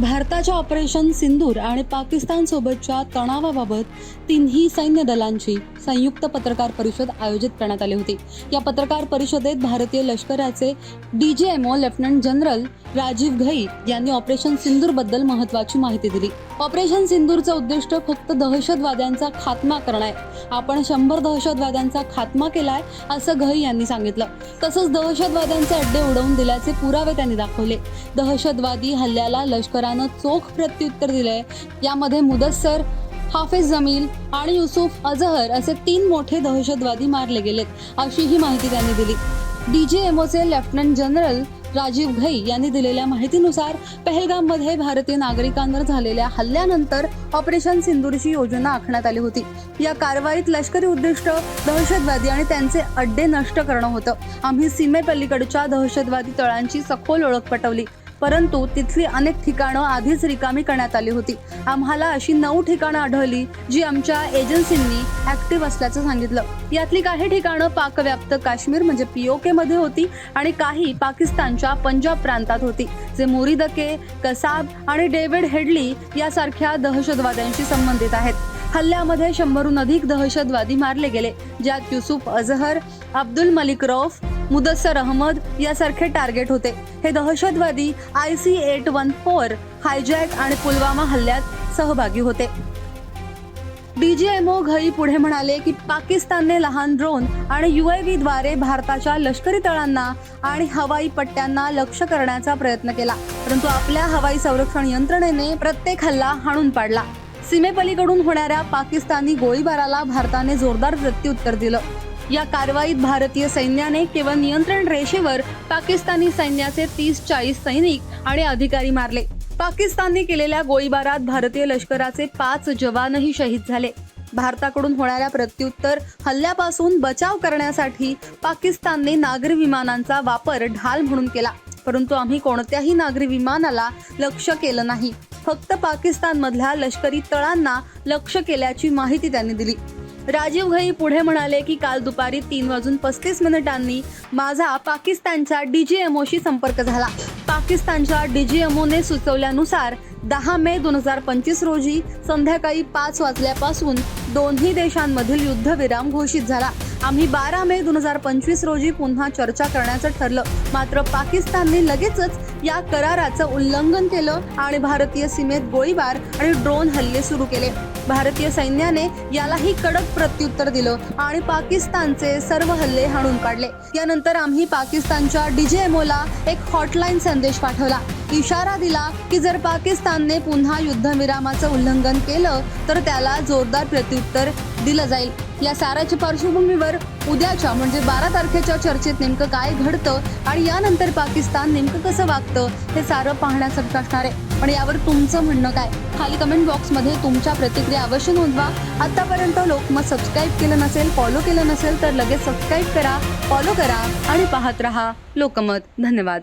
भारताच्या ऑपरेशन सिंदूर आणि पाकिस्तानसोबतच्या तणावाबाबत तिन्ही सैन्य दलांची संयुक्त पत्रकार परिषद आयोजित करण्यात आली होती. या पत्रकार परिषदेत भारतीय लष्कराचे DGMO lieutenant general Rajiv Ghai यांनी ऑपरेशन सिंदूरबद्दल महत्त्वाची माहिती दिली. ऑपरेशन सिंदूरचं उद्दिष्ट फक्त दहशतवाद्यांचा खात्मा करणं आहे. आपण शंभर दहशतवाद्यांचा खात्मा केलाय असं घई यांनी सांगितलं. तसंच दहशतवाद्यांचे अड्डे उडवून दिल्याचे पुरावे त्यांनी दाखवले. दहशतवादी हल्ल्याला लष्करानं चोख प्रत्युत्तर दिलंय. यामध्ये मुदस्सर हाफिज जमील आणि युसुफ अझहर असे तीन मोठे दहशतवादी मारले गेलेत अशी ही माहिती त्यांनी दिली. डीजीएमओचे लेफ्टनंट जनरल राजीव घई यांनी दिलेल्या माहितीनुसार पहलगाममध्ये भारतीय नागरिकांवर झालेल्या हल्ल्यानंतर ऑपरेशन सिंदूरची योजना आखण्यात आली होती. या कारवाईत लष्करी उद्दिष्ट दहशतवादी आणि त्यांचे अड्डे नष्ट करणं होतं. आम्ही सीमेपलीकडच्या दहशतवादी तळांची सखोल ओळख पटवली. परंतु तिथली अनेक ठिकाणं आधीच रिकामी करण्यात आली होती. आम्हाला अशी नऊ ठिकाणं आढळली जी आमच्या एजन्सींनी ऍक्टिव्ह असल्याचं सांगितलं. यातली काही ठिकाणं पाकव्याप्त काश्मीर म्हणजे पीओके मध्ये होती आणि काही पाकिस्तानच्या पंजाब प्रांतात होती जे मोरीदके कसाब आणि डेव्हिड हेडली यासारख्या दहशतवाद्यांशी संबंधित आहेत. हल्ल्यामध्ये शंभरहून अधिक दहशतवादी मारले गेले ज्यात युसुफ अझहर अब्दुल मलिक रौफ मुदस्सर अहमद यासारखे टार्गेट होते. हे दहशतवादी I C eight one four hijack आणि पुलवामा हल्ल्यात सहभागी होते. डीजीएमओ घई पुढे म्हणाले की पाकिस्तानने लहान ड्रोन आणि युएव्ही द्वारे भारताच्या लष्करी तळांना आणि हवाई पट्ट्यांना लक्ष्य करण्याचा प्रयत्न केला. परंतु आपल्या हवाई संरक्षण यंत्रणेने प्रत्येक हल्ला हाणून पाडला. सीमेपलीकडून होणाऱ्या पाकिस्तानी गोळीबाराला भारताने जोरदार प्रत्युत्तर दिलं. या कारवाईत भारतीय सैन्याने केवळ नियंत्रण रेषेवर पाकिस्तानी सैन्याचे तीस चाळीस सैनिक आणि अधिकारी मारले. पाकिस्तानने केलेल्या गोळीबारात भारतीय लष्कराचे पाच जवानही शहीद झाले. भारताकडून होणाऱ्या प्रत्युत्तर हल्ल्यापासून बचाव करण्यासाठी पाकिस्तानने नागरी विमानांचा वापर ढाल म्हणून केला. परंतु आम्ही कोणत्याही नागरी विमानाला लक्ष केलं नाही. फक्त पाकिस्तानमधल्या लष्करी तळांना लक्ष केल्याची माहिती त्यांनी दिली. राजीव घई पुढे म्हणाले की काल दुपारी तीन वाजून पस्तीस मिनिटांनी माझा पाकिस्तानच्या डीजीएमओशी संपर्क झाला. पाकिस्तानच्या डीजीएमओने सुचवल्यानुसार दहा मे दोन हजार पंचवीस रोजी संध्याकाळी पाच वाजल्यापासून दोन्ही देशांमधील युद्धविराम घोषित झाला. आम्ही बारा मे दोन हजार पंचवीस रोजी पुन्हा चर्चा करण्याचं ठरलं. मात्र पाकिस्तानने लगेचच या कराराचं उल्लंघन केलं आणि भारतीय सीमेत गोळीबार आणि ड्रोन हल्ले सुरू केले. भारतीय सैन्याने यालाही कडक प्रत्युत्तर दिलं आणि पाकिस्तानचे सर्व हल्ले हाणून काढले. यानंतर आम्ही पाकिस्तानच्या डीजेएमओला एक हॉटलाईन संदेश पाठवला. इशारा दिला की जर पाकिस्तानने पुन्हा युद्धविरामाचं उल्लंघन केलं तर त्याला जोरदार प्रत्युत्तर दिलं जाईल. या साऱ्याच्या पार्श्वभूमीवर उद्याच्या म्हणजे बारा तारखेच्या चर्चेत नेमकं काय घडतं आणि यानंतर पाकिस्तान नेमकं कसं वागतं हे सारं पाहण्यासारखं असणार आहे. पण यावर तुमचं म्हणणं काय? खाली कमेंट बॉक्समध्ये तुमच्या प्रतिक्रिया अवश्य नोंदवा. आतापर्यंत लोकमत सबस्क्राईब केलं नसेल फॉलो केलं नसेल तर लगेच सबस्क्राईब करा फॉलो करा आणि पाहत रहा लोकमत. धन्यवाद.